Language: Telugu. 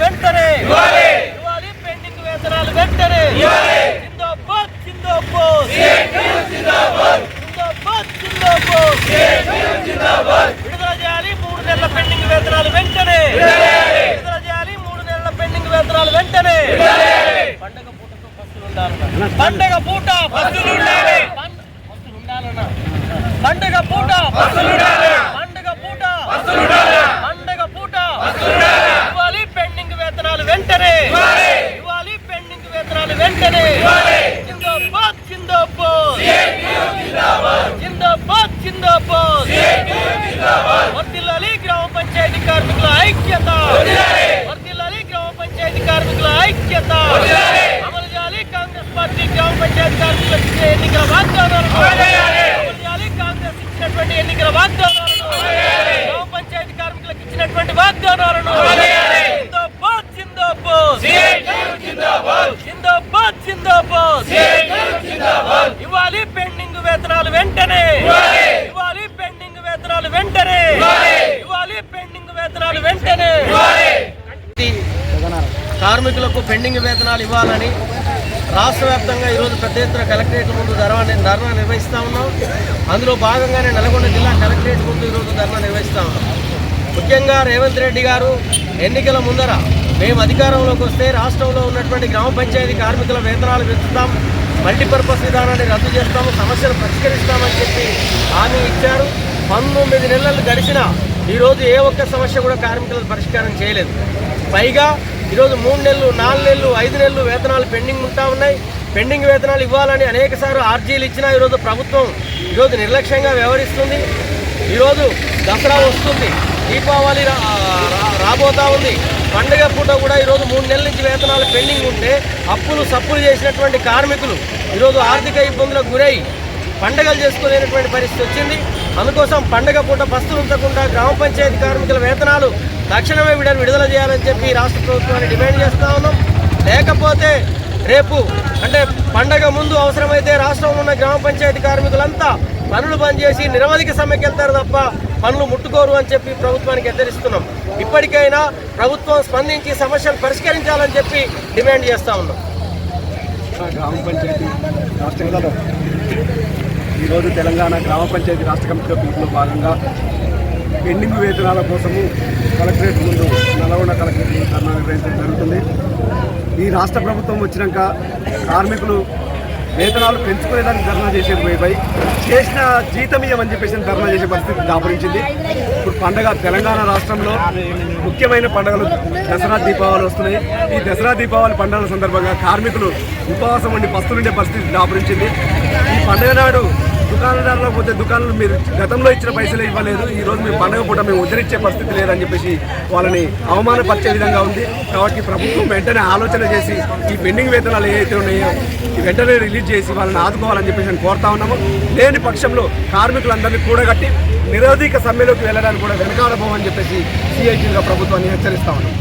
వెంటనే. ఇవ్వాలి. పెండింగ్ వేతనాలు వెంటనే. జిందాబాద్ జిందాబాద్. జిందాబాద్. జిందాబాద్ విడుదల చేయాలి మూడు నెలల పెండింగ్ వేతనాలు వెంటనే. విడుదల చేయాలి. మూడు నెలల పెండింగ్ వేతనాలు వెంటనే. పండగ పూటతో బస్సులు ఉండాలన్న. పండగ పూట బస్సులు ఉండాలి. బస్సులు ఉండాలన్న పండగ పూట బస్సులు ఉండాలి పండగ పూట బస్సులు ఉండాలి పండగ పూట బస్సులు ఉండాలి ఇవ్వాలి పెండింగ్ వేతనాలు వెంటనే. ఇవ్వాలి. పెండింగ్ వేతనాలు వెంటనే. జిందాబాద్ జిందాబాద్. జిందాబాద్. జిందాబాద్ వర్దిల్లాలి గ్రామ పంచాయతీ కార్మికుల ఐక్యత. వర్దిల్లాలి. గ్రామ పంచాయతీ కార్మికుల ఐక్యత. అమలు చేయాలి కాంగ్రెస్ పార్టీ గ్రామ పంచాయతీ కార్మికులకు ఇచ్చే ఎన్నికల వాగ్దానాలను. అమలు చేయాలి. కాంగ్రెస్ ఇచ్చినటువంటి ఎన్నికల వాగ్దానాలను గ్రామ పంచాయతీ కార్మికులకు ఇచ్చినటువంటి వాగ్దానాలను జిందాబాద్ జిందాబాద్ జిందాబాద్. జిందాబాద్. ఇవ్వాలి పెండింగ్ వేతనాలు వెంటనే. ఇవ్వాలి. పెండింగ్ వేతనాలు వెంటనే. ఇవ్వాలి. పెండింగ్ వేతనాలు వెంటనే. కార్మికులకు పెండింగ్ వేతనాలు ఇవ్వాలని రాష్ట్ర వ్యాప్తంగా ఈరోజు పెద్ద ఎత్తున కలెక్టరేట్ ముందు ధర్నా ధర్నా నిర్వహిస్తూ ఉన్నాం. అందులో భాగంగానే నల్గొండ జిల్లా కలెక్టరేట్ ముందు ఈరోజు ధర్నా నిర్వహిస్తూ ఉన్నాం. ముఖ్యంగా రేవంత్ రెడ్డి గారు ఎన్నికల ముందర మేము అధికారంలోకి వస్తే రాష్ట్రంలో ఉన్నటువంటి గ్రామ పంచాయతీ కార్మికుల వేతనాలు పెంచుతాం మల్టీపర్పస్ విధానాన్ని రద్దు చేస్తాము సమస్యలు పరిష్కరిస్తామని చెప్పి హామీ ఇచ్చారు. పంతొమ్మిది నెలలు గడిచినా ఈరోజు ఏ ఒక్క సమస్య కూడా కార్మికులకు పరిష్కారం చేయలేదు. పైగా ఈరోజు మూడు నెలలు నాలుగు నెలలు ఐదు నెలలు వేతనాలు పెండింగ్ ఉంటా ఉన్నాయి. పెండింగ్ వేతనాలు ఇవ్వాలని అనేక సార్లు ఆర్జీలు ఇచ్చినా ఈరోజు ప్రభుత్వం ఈరోజు నిర్లక్ష్యంగా వ్యవహరిస్తుంది. ఈరోజు దసరా వస్తుంది దీపావళి రాబోతా ఉంది. పండుగ పూట కూడా ఈరోజు మూడు నెలల నుంచి వేతనాలు పెండింగ్ ఉంటే అప్పులు సప్పులు చేసినటువంటి కార్మికులు ఈరోజు ఆర్థిక ఇబ్బందులకు గురై పండగలు చేసుకోలేనటువంటి పరిస్థితి వచ్చింది. అందుకోసం పండగ పూట బస్తులు ఉంచకుండా గ్రామ పంచాయతీ కార్మికుల వేతనాలు తక్షణమే విడుదల విడుదల చేయాలని చెప్పి రాష్ట్ర ప్రభుత్వాన్ని డిమాండ్ చేస్తూ ఉన్నాం. లేకపోతే రేపు అంటే పండగ ముందు అవసరమైతే రాష్ట్రంలో ఉన్న గ్రామ పంచాయతీ కార్మికులంతా పనులు బంద్ చేసి నిరవధిక సమ్మెకి వెళ్తారు తప్ప పనులు ముట్టుకోరు అని చెప్పి ప్రభుత్వానికి హెచ్చరిస్తున్నాం. ఇప్పటికైనా ప్రభుత్వం స్పందించి సమస్యలు పరిష్కరించాలని చెప్పి డిమాండ్ చేస్తా ఉన్నాం. గ్రామ పంచాయతీ రాష్ట్రంలో ఈరోజు తెలంగాణ గ్రామ పంచాయతీ రాష్ట్ర కమిటీలో పిలుపులో భాగంగా పెండింగ్ వేతనాల కోసము కలెక్టరేట్ ముందు నల్గొండ కలెక్టరేట్ ధర్నా నిర్వహించడం జరుగుతుంది. ఈ రాష్ట్ర ప్రభుత్వం వచ్చినాక కార్మికులు వేతనాలు పెంచుకునేదానికి ధర్నా చేసే పోయిపోయి చేసిన జీతం ఇవ్వమని చెప్పేసి ధర్నా చేసే పరిస్థితి దాపరించింది. ఇప్పుడు పండగ తెలంగాణ రాష్ట్రంలో ముఖ్యమైన పండుగలు దసరా దీపావళి వస్తున్నాయి. ఈ దసరా దీపావళి పండుగల సందర్భంగా కార్మికులు ఉపవాసం ఉండి పస్తులుండే పరిస్థితి దాపరించింది. ఈ పండుగ నాడు దుకాణదారులకు పోతే దుకాణాలు మీరు గతంలో ఇచ్చిన పైసలు ఇవ్వలేదు. ఈ రోజు మీ పండుగ పూట మేము ఉద్ధరించే పరిస్థితి లేదని చెప్పేసి వాళ్ళని అవమానపరిచే విధంగా ఉంది. కాబట్టి ప్రభుత్వం వెంటనే ఆలోచన చేసి ఈ పెండింగ్ వేతనాలు ఏవైతే ఉన్నాయో వెంటనే రిలీజ్ చేసి వాళ్ళని ఆదుకోవాలని చెప్పేసి నేను కోరుతా ఉన్నాము. లేని పక్షంలో కార్మికులందరినీ కూడగట్టి నిరోధిక సమ్మెలోకి వెళ్ళడానికి కూడా వెనకాడబోమని చెప్పేసి సిఐటీగా ప్రభుత్వాన్ని హెచ్చరిస్తా ఉన్నాం.